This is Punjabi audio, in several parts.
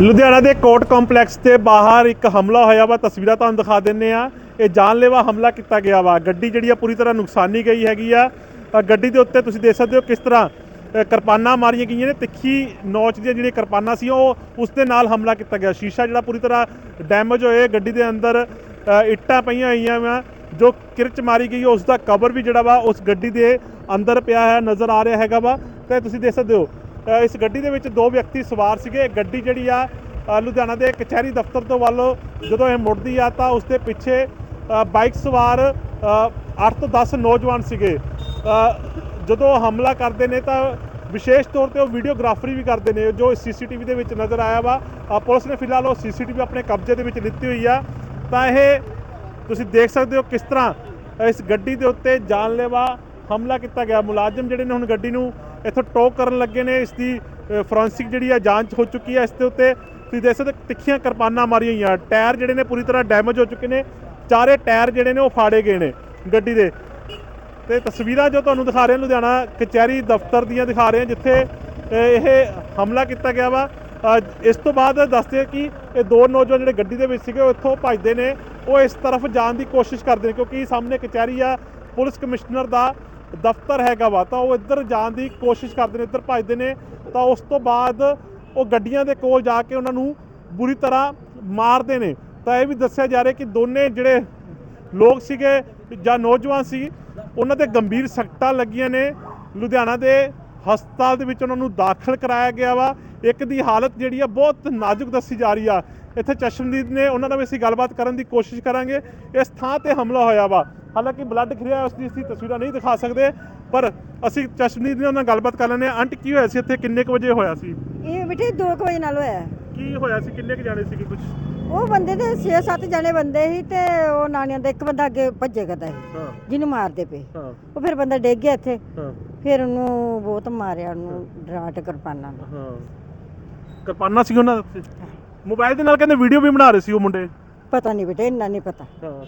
ਲੁਧਿਆਣਾ ਦੇ ਕੋਰਟ ਕੰਪਲੈਕਸ 'ਤੇ ਬਾਹਰ ਇੱਕ ਹਮਲਾ ਹੋਇਆ ਵਾ, ਤਸਵੀਰਾਂ ਤੁਹਾਨੂੰ ਦਿਖਾ ਦਿੰਨੇ ਆ ਇਹ ਜਾਨਲੇਵਾ ਹਮਲਾ ਕੀਤਾ ਗਿਆ ਵਾ। ਗੱਡੀ ਜਿਹੜੀ ਆ, ਪੂਰੀ ਤਰ੍ਹਾਂ ਨੁਕਸਾਨੀ ਗਈ ਹੈਗੀ ਆ। ਗੱਡੀ ਦੇ ਉੱਤੇ ਤੁਸੀਂ ਦੇਖ ਸਕਦੇ ਹੋ ਕਿਸ ਤਰ੍ਹਾਂ ਕਿਰਪਾਨਾਂ ਮਾਰੀਆਂ ਗਈਆਂ ਨੇ। ਤਿੱਖੀ ਨੌਚ ਦੀਆਂ ਜਿਹੜੀਆਂ ਕਿਰਪਾਨਾਂ ਸੀ, ਉਹ ਉਸ ਦੇ ਨਾਲ ਹਮਲਾ ਕੀਤਾ ਗਿਆ। ਸ਼ੀਸ਼ਾ ਜਿਹੜਾ ਪੂਰੀ ਤਰ੍ਹਾਂ ਡੈਮੇਜ ਹੋਏ, ਗੱਡੀ ਦੇ ਅੰਦਰ ਇੱਟਾਂ ਪਈਆਂ ਹੋਈਆਂ ਵਾ, ਜੋ ਕਿਰਚ ਮਾਰੀ ਗਈ, ਉਸ ਦਾ ਕਵਰ ਵੀ ਜਿਹੜਾ ਵਾ, ਉਸ ਗੱਡੀ ਦੇ ਅੰਦਰ ਪਿਆ ਹੈ ਨਜ਼ਰ ਆ ਰਿਹਾ ਹੈਗਾ ਵਾ। ਤੇ ਤੁਸੀਂ ਦੇਖ ਸਕਦੇ ਹੋ ਇਸ ਗੱਡੀ ਦੇ ਵਿੱਚ ਦੋ ਵਿਅਕਤੀ ਸਵਾਰ ਸੀਗੇ। ਗੱਡੀ ਜਿਹੜੀ ਆ ਲੁਧਿਆਣਾ ਦੇ ਕਚਹਿਰੀ ਦਫ਼ਤਰ ਤੋਂ ਵੱਲੋਂ ਜਦੋਂ ਇਹ ਮੁੜਦੀ ਆ ਤਾਂ ਉਸ ਦੇ ਪਿੱਛੇ ਬਾਈਕ ਸਵਾਰ 8 ਤੋਂ 10 ਨੌਜਵਾਨ ਸੀਗੇ। ਜਦੋਂ ਹਮਲਾ ਕਰਦੇ ਨੇ ਤਾਂ ਵਿਸ਼ੇਸ਼ ਤੌਰ ਤੇ ਉਹ ਵੀਡੀਓਗ੍ਰਾਫਰੀ ਵੀ ਕਰਦੇ ਨੇ, ਜੋ ਸੀਸੀਟੀਵੀ ਦੇ ਵਿੱਚ ਨਜ਼ਰ ਆਇਆ ਵਾ। ਪੁਲਿਸ ਨੇ ਫਿਲਹਾਲ ਉਹ ਸੀਸੀਟੀਵੀ ਆਪਣੇ ਕਬਜ਼ੇ ਦੇ ਵਿੱਚ ਲਿੱਤੀ ਹੋਈ ਆ। ਤਾਂ ਇਹ ਤੁਸੀਂ ਦੇਖ ਸਕਦੇ ਹੋ ਕਿਸ ਤਰ੍ਹਾਂ ਇਸ ਗੱਡੀ ਦੇ ਉੱਤੇ ਜਾਨਲੇਵਾ ਹਮਲਾ ਕੀਤਾ ਗਿਆ। ਮੁਲਾਜ਼ਮ ਜਿਹੜੇ ਨੇ ਹੁਣ ਗੱਡੀ ਨੂੰ ਇੱਥੋਂ ਟੋਕ ਕਰਨ ਲੱਗੇ ਨੇ, ਇਸ ਦੀ ਫੋਰੈਂਸਿਕ ਜਿਹੜੀ ਆ ਜਾਂਚ ਹੋ ਚੁੱਕੀ ਹੈ ਇਸ ਦੇ ਉੱਤੇ। ਤੁਸੀਂ ਦੇਖ ਸਕਦੇ ਤਿੱਖੀਆਂ ਕਿਰਪਾਨਾਂ ਮਾਰੀਆਂ ਹੋਈਆਂ। ਟਾਇਰ ਜਿਹੜੇ ਨੇ ਪੂਰੀ ਤਰ੍ਹਾਂ ਡੈਮੇਜ ਹੋ ਚੁੱਕੇ ਨੇ। ਚਾਰੇ ਟਾਇਰ ਜਿਹੜੇ ਨੇ ਉਹ ਫਾੜੇ ਗਏ ਨੇ ਗੱਡੀ ਦੇ। ਤੇ ਤਸਵੀਰਾਂ ਜੋ ਤੁਹਾਨੂੰ ਦਿਖਾ ਰਹੇ ਹਾਂ, ਲੁਧਿਆਣਾ ਕਚਹਿਰੀ ਦਫ਼ਤਰ ਦੀਆਂ ਦਿਖਾ ਰਹੇ ਹਾਂ, ਜਿੱਥੇ ਇਹ ਹਮਲਾ ਕੀਤਾ ਗਿਆ ਵਾ। ਇਸ ਤੋਂ ਬਾਅਦ ਦੱਸਦੇ ਕਿ ਇਹ ਦੋ ਨੌਜਵਾਨ ਜਿਹੜੇ ਗੱਡੀ ਦੇ ਵਿੱਚ ਸੀਗੇ, ਉਹ ਇੱਥੋਂ ਭੱਜਦੇ ਨੇ। ਉਹ ਇਸ ਤਰਫ ਜਾਣ ਦੀ ਕੋਸ਼ਿਸ਼ ਕਰਦੇ ਨੇ, ਕਿਉਂਕਿ ਸਾਹਮਣੇ ਕਚਹਿਰੀ ਆ। ਪੁਲਿਸ ਕਮਿਸ਼ਨਰ ਦਾ ਦਫ਼ਤਰ ਹੈਗਾ ਵਾ, ਤਾਂ ਉਹ ਇੱਧਰ ਜਾਣ ਦੀ ਕੋਸ਼ਿਸ਼ ਕਰਦੇ ਨੇ, ਇੱਧਰ ਭੱਜਦੇ ਨੇ, ਤਾਂ ਉਸ ਤੋਂ ਬਾਅਦ ਉਹ ਗੱਡੀਆਂ ਦੇ ਕੋਲ ਜਾ ਕੇ ਉਹਨਾਂ ਨੂੰ ਬੁਰੀ ਤਰ੍ਹਾਂ ਮਾਰਦੇ ਨੇ। ਤਾਂ ਇਹ ਵੀ ਦੱਸਿਆ ਜਾ ਰਿਹਾ ਕਿ ਦੋਨੇ ਜਿਹੜੇ ਲੋਕ ਸੀਗੇ ਜਾਂ ਨੌਜਵਾਨ ਸੀ, ਉਹਨਾਂ ਦੇ ਗੰਭੀਰ ਸੱਟਾਂ ਲੱਗੀਆਂ ਨੇ। ਲੁਧਿਆਣਾ ਦੇ ਹਸਪਤਾਲ ਦੇ ਵਿੱਚ ਉਹਨਾਂ ਨੂੰ ਦਾਖਲ ਕਰਾਇਆ ਗਿਆ ਵਾ। ਇੱਕ ਦੀ ਹਾਲਤ ਜਿਹੜੀ ਆ ਬਹੁਤ ਨਾਜ਼ੁਕ ਦੱਸੀ ਜਾ ਰਹੀ ਆ। ਇੱਥੇ ਚਸ਼ਮਦੀਦ ਨੇ ਉਹਨਾਂ ਨਾਲ ਵੀ ਅਸੀਂ ਗੱਲਬਾਤ ਕਰਨ ਦੀ ਕੋਸ਼ਿਸ਼ ਕਰਾਂਗੇ। ਇਸ ਥਾਂ ਤੇ ਹਮਲਾ ਹੋਇਆ ਵਾ। ਹਾਲਾਂਕਿ ਬਲੱਡ ਖਿਰਿਆ ਉਸ ਦੀ ਅਸੀਂ ਤਸਵੀਰਾਂ ਨਹੀਂ ਦਿਖਾ ਸਕਦੇ ਪਰ ਅਸੀਂ ਚਸ਼ਮਦੀਦ ਨੇ ਉਹਨਾਂ ਨਾਲ ਗੱਲਬਾਤ ਕਰ ਹਾਂ। ਆਂਟੀ ਕੀ ਹੋਇਆ ਸੀ ਇੱਥੇ? ਕਿੰਨੇ ਕੁ ਵਜੇ ਹੋਇਆ ਸੀ? ਇਹ ਬੇਟੇ 2 ਵਜੇ ਨਾਲ ਹੋਇਆ। ਕੀ ਹੋਇਆ ਸੀ? ਕਿੰਨੇ ਕੁ ਜਾਣੇ ਸੀਗੇ ਕੁਝ ਉਹ ਬੰਦੇ ਦੇ 6-7 ਜਣੇ ਬੰਦੇ ਸੀ ਤੇ ਉਹ ਨਾਨੀਆਂ ਦਾ ਇੱਕ ਬੰਦਾ ਅੱਗੇ ਭੱਜੇ ਕਰਦਾ ਸੀ। ਜਿਹਨੂੰ ਮਾਰਦੇ ਪਏ। ਉਹ ਫਿਰ ਬੰਦਾ ਡਿੱਗ ਗਿਆ ਇੱਥੇ। ਫਿਰ ਉਹਨੂੰ ਬਹੁਤ ਮਾਰਿਆ ਉਹਨੂੰ ਡਰਾਟ ਕਿਰਪਾਨਾਂ ਨਾਲ। ਹਾਂ। ਕਿਰਪਾਨਾਂ ਸੀ ਉਹਨਾਂ ਦੇ ਮੋਬਾਈਲ ਦੇ ਨਾਲ ਕਹਿੰਦੇ ਵੀਡੀਓ ਵੀ ਬਣਾ ਰਹੇ ਸੀ ਉਹ ਮੁੰਡੇ। ਪਤਾ ਨਹੀਂ ਬੇਟੇ ਇੰਨਾ ਨਹੀਂ ਪਤਾ।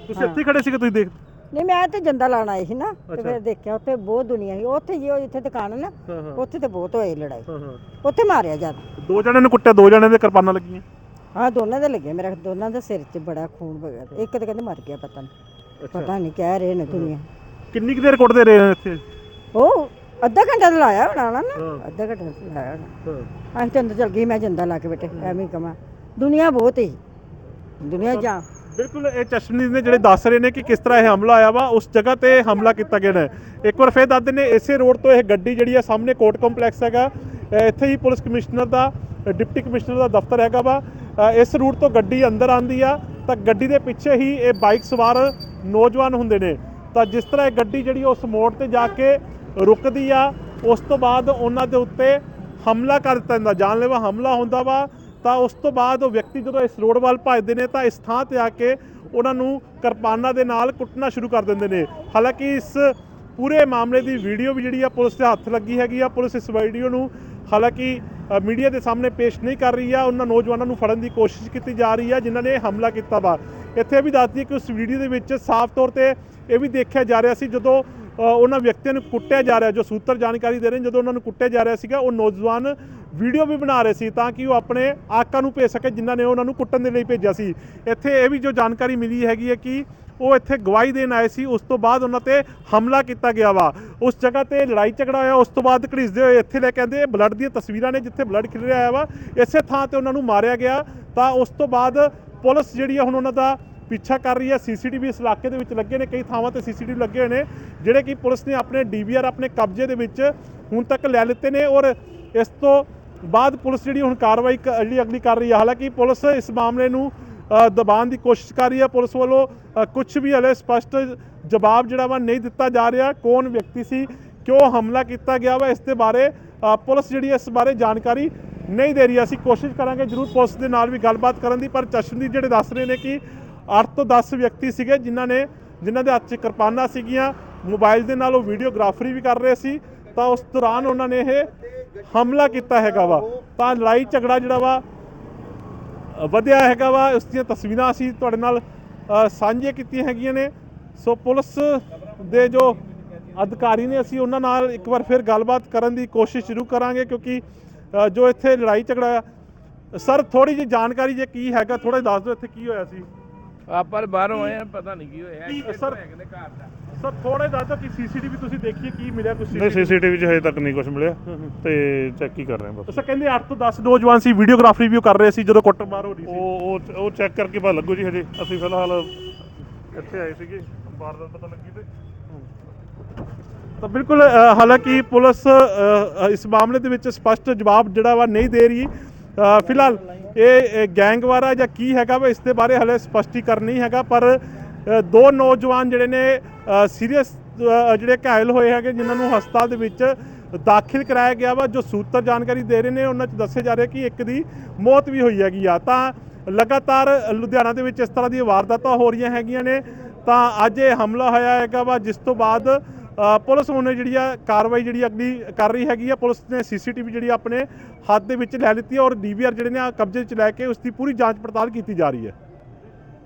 ਤੁਸੀਂ ਇੱਥੇ ਖੜੇ ਸੀਗੇ ਤੁਸੀਂ ਦੇਖ ਨਹੀਂ ਮੈਂ ਤੇ ਜੰਦਾ ਲਾਣ ਆਈ ਸੀ ਨਾ ਤੇ। ਫਿਰ ਦੇਖਿਆ ਉੱਥੇ ਬਹੁਤ ਦੁਨੀਆ ਸੀ। ਉੱਥੇ ਜੀ ਉਹ ਜਿੱਥੇ ਦੁਕਾਨ ਹੈ ਨਾ ਉੱਥੇ ਤੇ ਬਹੁਤ ਹੋਈ ਲੜਾਈ। ਉੱਥੇ ਮਾਰਿਆ ਜਦ ਦੋ ਜਣਿਆਂ ਨੂੰ ਕੁੱਟਿਆ ਦੋ ਜਣਿਆਂ ਦੇ ਕਿਰਪਾਨਾਂ ਲੱਗੀਆਂ। ਹਾਂ ਦੋਨਾਂ ਦੇ ਲੱਗੇ ਮੇਰੇ ਦੋਨਾਂ ਦੇ ਸਿਰ 'ਚ ਬੜਾ ਖੂਨ ਵਗਿਆ। ਇੱਕ ਤੇ ਕਹਿੰਦੇ ਮਰ ਗਿਆ ਪਤਾ ਨਹੀਂ। ਪਤਾ ਨਹੀਂ ਕਹਿ ਰਹੇ ਨੇ ਦੁਨੀਆ। ਕਿੰਨੀ ਕੁ ਦੇਰ ਕੁੱਟਦੇ ਰਹੇ ਨੇ ਇੱਥੇ? ਉਹ ਅੱਧਾ ਘੰਟਾ ਲਾਇਆ ਹੋਣਾ ਨਾ। ਅੱਧਾ ਘੰਟਾ ਲਾਇਆ ਹੋਣਾ। ਹਾਂ। ਅੰਦਰ ਚਲ ਗਈ ਮੈਂ ਜੰਦਾ ਲਾ ਕੇ ਬੈਠੇ ਐਵੇਂ ਕਮਾ ਦੁਨੀਆ ਬਹੁਤ ਹੀ ਦੁਨੀਆ ਜਾ ਬਿਲਕੁਲ ਇਹ ਚਸ਼ਮਦੀਦ ਨੇ ਜਿਹੜੇ ਦੱਸ ਰਹੇ ਨੇ ਕਿ ਕਿਸ ਤਰ੍ਹਾਂ ਇਹ ਹਮਲਾ ਆਇਆ ਵਾ ਉਸ ਜਗ੍ਹਾ ਤੇ ਹਮਲਾ ਕੀਤਾ ਗਿਆ ਹੈ ਇੱਕ ਵਾਰ ਫੇਰ ਦੱਸ ਦਿੰਦੇ ਇਸੇ ਰੋਡ ਤੋਂ ਇਹ ਗੱਡੀ ਜਿਹੜੀ ਆ ਸਾਹਮਣੇ ਕੋਰਟ ਕੰਪਲੈਕਸ ਹੈਗਾ। ਇੱਥੇ ਹੀ ਪੁਲਿਸ ਕਮਿਸ਼ਨਰ ਦਾ ਡਿਪਟੀ ਕਮਿਸ਼ਨਰ ਦਾ ਦਫ਼ਤਰ ਹੈਗਾ ਵਾ। ਇਸ ਰੂਟ ਤੋਂ ਗੱਡੀ ਅੰਦਰ ਆਂਦੀ ਆ ਤਾਂ ਗੱਡੀ ਦੇ ਪਿੱਛੇ ਹੀ ਇਹ ਬਾਈਕ ਸਵਾਰ ਨੌਜਵਾਨ ਹੁੰਦੇ ਨੇ। ਤਾਂ ਜਿਸ ਤਰ੍ਹਾਂ ਇਹ ਗੱਡੀ ਜਿਹੜੀ ਉਸ ਮੋੜ ਤੇ ਜਾ ਕੇ ਰੁਕਦੀ ਆ ਉਸ ਤੋਂ ਬਾਅਦ ਉਹਨਾਂ ਦੇ ਉੱਤੇ ਹਮਲਾ ਕਰ ਦਿੱਤਾ ਜਾਂਦਾ। ਜਾਨਲੇਵਾ ਹਮਲਾ ਹੁੰਦਾ ਵਾ ਤਾਂ ਉਸ ਤੋਂ ਬਾਅਦ ਉਹ ਵਿਅਕਤੀ ਜਦੋਂ ਇਸ ਰੋਡ ਵੱਲ ਭੱਜਦੇ ਨੇ ਤਾਂ ਇਸ ਥਾਂ ਤੇ ਆ ਕੇ ਉਹਨਾਂ ਨੂੰ ਕਿਰਪਾਨਾਂ ਦੇ ਨਾਲ ਕੁੱਟਣਾ ਸ਼ੁਰੂ ਕਰ ਦਿੰਦੇ ਨੇ। ਹਾਲਾਂਕਿ ਇਸ ਪੂਰੇ ਮਾਮਲੇ ਦੀ ਵੀਡੀਓ ਵੀ ਜਿਹੜੀ ਆ ਪੁਲਿਸ ਦੇ ਹੱਥ ਲੱਗੀ ਹੈਗੀ ਆ। ਪੁਲਿਸ ਇਸ ਵੀਡੀਓ ਨੂੰ ਹਾਲਾਂਕਿ ਮੀਡੀਆ ਦੇ ਸਾਹਮਣੇ ਪੇਸ਼ ਨਹੀਂ ਕਰ ਰਹੀ ਆ। ਉਹਨਾਂ ਨੌਜਵਾਨਾਂ ਨੂੰ ਫੜਨ ਦੀ ਕੋਸ਼ਿਸ਼ ਕੀਤੀ ਜਾ ਰਹੀ ਆ, ਜਿਨ੍ਹਾਂ ਨੇ ਹਮਲਾ ਕੀਤਾ ਵਾ। ਇੱਥੇ ਇਹ ਵੀ ਦੱਸਦੀ ਕਿ ਉਸ ਵੀਡੀਓ ਦੇ ਵਿੱਚ ਸਾਫ਼ ਤੌਰ ਤੇ ਇਹ ਵੀ ਦੇਖਿਆ ਜਾ ਰਿਹਾ ਸੀ, ਜਦੋਂ ਉਹਨਾਂ ਵਿਅਕਤੀਆਂ ਨੂੰ ਕੁੱਟਿਆ ਜਾ ਰਿਹਾ, ਜੋ ਸੂਤਰ ਜਾਣਕਾਰੀ ਦੇ ਰਹੇ ਨੇ, ਜਦੋਂ ਉਹਨਾਂ ਨੂੰ ਕੁੱਟਿਆ ਜਾ ਰਿਹਾ ਸੀਗਾ, ਉਹ ਨੌਜਵਾਨ ਵੀਡੀਓ ਵੀ ਬਣਾ ਰਹੇ ਸੀ ਤਾਂ ਕਿ ਉਹ ਆਪਣੇ ਆਕਾ ਨੂੰ ਭੇਜ ਸਕੇ ਜਿਨ੍ਹਾਂ ਨੇ ਉਹਨਾਂ ਨੂੰ ਕੁੱਟਣ ਦੇ ਲਈ ਭੇਜਿਆ ਸੀ। ਇੱਥੇ ਇਹ ਵੀ ਜੋ ਜਾਣਕਾਰੀ ਮਿਲੀ ਹੈਗੀ ਹੈ ਕਿ ਉਹ ਇੱਥੇ ਗਵਾਹੀ ਦੇਣ ਆਏ ਸੀ, ਉਸ ਤੋਂ ਬਾਅਦ ਉਹਨਾਂ ਤੇ ਹਮਲਾ ਕੀਤਾ ਗਿਆ ਵਾ। ਉਸ ਜਗ੍ਹਾ ਤੇ ਲੜਾਈ ਝਗੜਾ ਹੋਇਆ, ਉਸ ਤੋਂ ਬਾਅਦ ਘੜੀਸਦੇ ਹੋਏ ਇੱਥੇ ਲੈ ਕੇ ਆਂਦੇ ਬਲੱਡ ਦੀਆਂ ਤਸਵੀਰਾਂ ਨੇ ਜਿੱਥੇ ਬਲੱਡ ਖਿਲ ਰਿਹਾ ਵਾ। ਇਸੇ ਥਾਂ ਤੇ ਉਹਨਾਂ ਨੂੰ ਮਾਰਿਆ ਗਿਆ। ਤਾਂ ਉਸ ਤੋਂ ਬਾਅਦ ਪੁਲਿਸ ਜਿਹੜੀ ਆ ਹੁਣ ਉਹਨਾਂ ਦਾ ਪਿੱਛਾ ਕਰ ਰਹੀ ਹੈ। ਸੀਸੀਟੀਵੀ ਇਸ ਇਲਾਕੇ ਦੇ ਵਿੱਚ ਲੱਗੇ ਨੇ, ਕਈ ਥਾਵਾਂ ਤੇ ਸੀਸੀਟੀਵੀ ਲੱਗੇ ਹੋਏ ਨੇ, ਜਿਹੜੇ ਕਿ ਪੁਲਿਸ ਨੇ ਆਪਣੇ ਡੀਵੀਆਰ ਆਪਣੇ ਕਬਜ਼ੇ ਦੇ ਵਿੱਚ ਹੁਣ ਤੱਕ ਲੈ ਲਿੱਤੇ ਨੇ ਔਰ ਇਸ ਤੋਂ ਬਾਅਦ ਪੁਲਿਸ ਜਿਹੜੀ ਹੁਣ ਕਾਰਵਾਈ ਕ- ਜਿਹੜੀ ਅਗਲੀ ਕਰ ਰਹੀ ਹੈ ਹਾਲਾਂਕਿ ਪੁਲਿਸ ਇਸ ਮਾਮਲੇ ਨੂੰ ਦਬਾਉਣ ਦੀ ਕੋਸ਼ਿਸ਼ ਕਰ ਰਹੀ ਹੈ ਪੁਲਿਸ ਵੱਲੋਂ ਕੁਝ ਵੀ ਹਲੇ ਸਪਸ਼ਟ ਜਵਾਬ ਜਿਹੜਾ ਵਾ ਨਹੀਂ ਦਿੱਤਾ ਜਾ ਰਿਹਾ, ਕੌਣ ਵਿਅਕਤੀ ਸੀ, ਕਿਉਂ ਹਮਲਾ ਕੀਤਾ ਗਿਆ ਵਾ, ਇਸ ਦੇ ਬਾਰੇ ਪੁਲਿਸ ਜਿਹੜੀ ਇਸ ਬਾਰੇ ਜਾਣਕਾਰੀ ਨਹੀਂ ਦੇ ਰਹੀ। ਅਸੀਂ ਕੋਸ਼ਿਸ਼ ਕਰਾਂਗੇ ਜਰੂਰ ਪੁਲਿਸ ਦੇ ਨਾਲ ਵੀ ਗੱਲਬਾਤ ਕਰਨ ਦੀ, ਪਰ ਚਸ਼ਮਦੀਦ ਜਿਹੜੇ ਦੱਸ ਰਹੇ ਨੇ ਕਿ 8 ਤੋਂ 10 ਵਿਅਕਤੀ ਸੀਗੇ, ਜਿਨ੍ਹਾਂ ਨੇ, ਜਿਨ੍ਹਾਂ ਦੇ ਹੱਥ 'ਚ ਕਿਰਪਾਨਾਂ ਸੀਗੀਆਂ, ਮੋਬਾਈਲ ਦੇ ਨਾਲ ਉਹ ਵੀਡੀਓਗ੍ਰਾਫਰੀ ਵੀ ਕਰ ਰਹੇ ਸੀ, ਤਾਂ ਉਸ ਦੌਰਾਨ ਉਹਨਾਂ ਨੇ ਇਹ ਹਮਲਾ ਕੀਤਾ ਹੈਗਾ ਵਾ। ਤਾਂ ਲੜਾਈ ਝਗੜਾ ਜਿਹੜਾ ਵਾ ਵਧਿਆ ਹੈਗਾ ਵਾ। ਉਸ ਦੀਆਂ ਤਸਵੀਰਾਂ ਅਸੀਂ ਤੁਹਾਡੇ ਨਾਲ ਅ, ਸਾਂਝੀਆਂ ਕੀਤੀਆਂ ਹੈਗੀਆਂ ਨੇ। ਸੋ ਪੁਲਿਸ ਦੇ ਜੋ ਅਧਿਕਾਰੀ ਨੇ ਅਸੀਂ ਉਹਨਾਂ ਨਾਲ ਇੱਕ ਵਾਰ ਫਿਰ ਗੱਲਬਾਤ ਕਰਨ ਦੀ ਕੋਸ਼ਿਸ਼ ਸ਼ੁਰੂ ਕਰਾਂਗੇ ਕਿਉਂਕਿ ਜੋ ਇੱਥੇ ਲੜਾਈ ਝਗੜਾ ਸਰ ਥੋੜੀ ਜਿਹੀ ਜਾਣਕਾਰੀ ਜੇ ਕੀ ਹੈਗਾ ਥੋੜਾ ਦੱਸ ਦਿਓ ਇੱਥੇ ਕੀ ਹੋਇਆ ਸੀ। ਆਪਾਂ ਬਾਹਰੋਂ ਆਏ ਆ ਪਤਾ ਨਹੀਂ ਕੀ ਹੋਇਆ। ਸਰ- ਸਰ ਘਰ ਦਾ। ਸਰ ਥੋੜਾ ਦੱਸ ਦਿਓ ਕਿ ਸੀਸੀਟੀਵੀ ਤੁਸੀਂ ਦੇਖੀਏ ਕੀ ਮਿਲਿਆ ਕੁਝ ਨਹੀਂ ਸੀਸੀਟੀਵੀ? 'ਚ ਹਜੇ ਤੱਕ ਨਹੀਂ ਕੁਝ ਮਿਲਿਆ ਤੇ ਚੈੱਕ ਹੀ ਕਰ ਰਹੇ ਹਾਂ ਬਸ। ਸਰ ਕਹਿੰਦੇ 8 ਤੋਂ 10 ਨੌਜਵਾਨ ਸੀ ਵੀਡੀਓਗ੍ਰਾਫੀ ਵੀ ਕਰ ਰਹੇ ਸੀ ਜਦੋਂ ਕੁੱਟਮਾਰ ਹੋ ਰਹੀ ਸੀ। ਉਹ ਉਹ ਉਹ ਚੈੱਕ ਕਰਕੇ ਪਤਾ ਲੱਗੂ ਜੀ ਹਜੇ। ਅਸੀਂ ਫਿਲਹਾਲ ਇੱਥੇ ਆਏ ਸੀਗੇ ਵਾਰਦਾਤ ਪਤਾ ਲੱਗੀ ਤੇ। ਤਾਂ ਬਿਲਕੁਲ ਹਾਲਾਂਕਿ ਪੁਲਿਸ ਇਸ ਮਾਮਲੇ ਦੇ ਵਿੱਚ ਸਪਸ਼ਟ ਜਵਾਬ ਜਿਹੜਾ ਵਾ ਨਹੀਂ ਦੇ ਰਹੀ। ਫਿਲਹਾਲ ਇਹ ਇਹ ਗੈਂਗਵਾਰਾ ਜਾਂ ਕੀ ਹੈਗਾ ਵਾ, ਇਸ ਦੇ ਬਾਰੇ ਹਲੇ ਸਪਸ਼ਟੀਕਰਨ ਨਹੀਂ ਹੈਗਾ, ਪਰ ਦੋ ਨੌਜਵਾਨ ਜਿਹੜੇ ਨੇ ਸੀਰੀਅਸ ਜਿਹੜੇ ਘਾਇਲ ਹੋਏ ਹੈਗੇ, ਜਿਨ੍ਹਾਂ ਨੂੰ ਹਸਪਤਾਲ ਦੇ ਵਿੱਚ ਦਾਖਲ ਕਰਾਇਆ ਗਿਆ ਵਾ, ਜੋ ਸੂਤਰ ਜਾਣਕਾਰੀ ਦੇ ਰਹੇ ਨੇ, ਉਹਨਾਂ 'ਚ ਦੱਸਿਆ ਜਾ ਰਿਹਾ ਕਿ ਇੱਕ ਦੀ ਮੌਤ ਵੀ ਹੋਈ ਹੈਗੀ ਆ। ਤਾਂ ਲਗਾਤਾਰ ਲੁਧਿਆਣਾ ਦੇ ਵਿੱਚ ਇਸ ਤਰ੍ਹਾਂ ਦੀਆਂ ਵਾਰਦਾਤਾਂ ਹੋ ਰਹੀਆਂ ਹੈਗੀਆਂ ਨੇ, ਤਾਂ ਅੱਜ ਇਹ ਹਮਲਾ ਹੋਇਆ ਹੈਗਾ ਵਾ, ਜਿਸ ਤੋਂ ਬਾਅਦ ਪੁਲਿਸ ਹੁਣ ਜਿਹੜੀ ਆ ਕਾਰਵਾਈ ਜਿਹੜੀ ਅਗਲੀ ਕਰ ਰਹੀ ਹੈਗੀ ਆ। ਪੁਲਿਸ ਨੇ ਸੀਸੀਟੀਵੀ ਜਿਹੜੀ ਆਪਣੇ ਹੱਥ ਦੇ ਵਿੱਚ ਲੈ ਲਿੱਤੀ ਹੈ ਔਰ ਡੀਵੀਆਰ ਜਿਹੜੇ ਨੇ ਕਬਜ਼ੇ 'ਚ ਲੈ ਕੇ ਉਸ ਦੀ ਪੂਰੀ ਜਾਂਚ ਪੜਤਾਲ ਕੀਤੀ ਜਾ ਰਹੀ ਹੈ।